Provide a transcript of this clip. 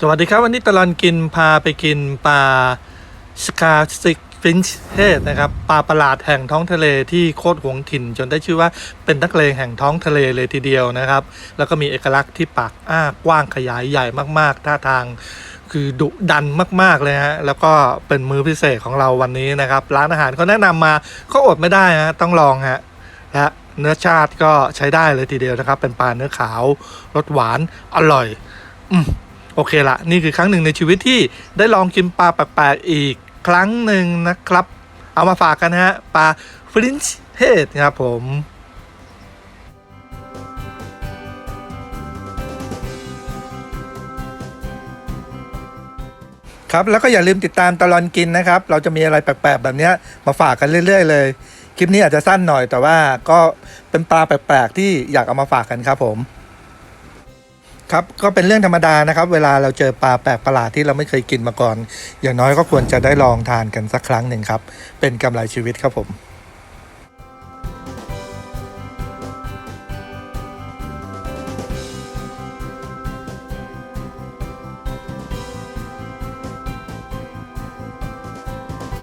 สวัสดีครับ วันนี้ตลอดกินพาไปกินปลาสกาซิกฟินช์เทศนะครับปลาประหลาดแห่งท้องทะเลที่โคตรหวงถิ่น จนได้ชื่อว่าเป็นนักเลงแห่งท้องทะเลเลยทีเดียวนะครับ แล้วก็มีเอกลักษณ์ที่ปากอ้ากว้างขยายใหญ่มากๆ ท่าทางคือดุดันมากๆเลยฮะแล้วก็เป็นมือพิเศษของเราวันนี้นะครับ ร้านอาหารเขาแนะนำมาก็อดไม่ได้ฮะต้องลองฮะและเนื้อชาติก็ใช้ได้เลยทีเดียวนะครับ เป็นปลาเนื้อขาวรสหวานอร่อย อืม โอเคละนี่คือครั้งหนึ่งในชีวิตที่ได้ลองกินปลาแปลกๆอีกครั้งหนึ่งนะครับ เอามาฝากกันนะฮะปลาฟรินช์เฮดครับผมครับแล้วก็อย่าลืมติดตามตลอนกินนะครับ เราจะมีอะไรแปลกๆแบบนี้มาฝากกันเรื่อย ๆ เลย คลิปนี้อาจจะสั้นหน่อยแต่ว่าก็เป็นปลาแปลกๆที่อยากเอามาฝากกันครับผม ครับก็เป็นเรื่องธรรมดานะครับ เวลาเราเจอปลาแปลกประหลาดที่เราไม่เคยกินมาก่อน อย่างน้อยก็ควรจะได้ลองทานกันสักครั้งหนึ่งครับ เป็นกำไรชีวิตครับผม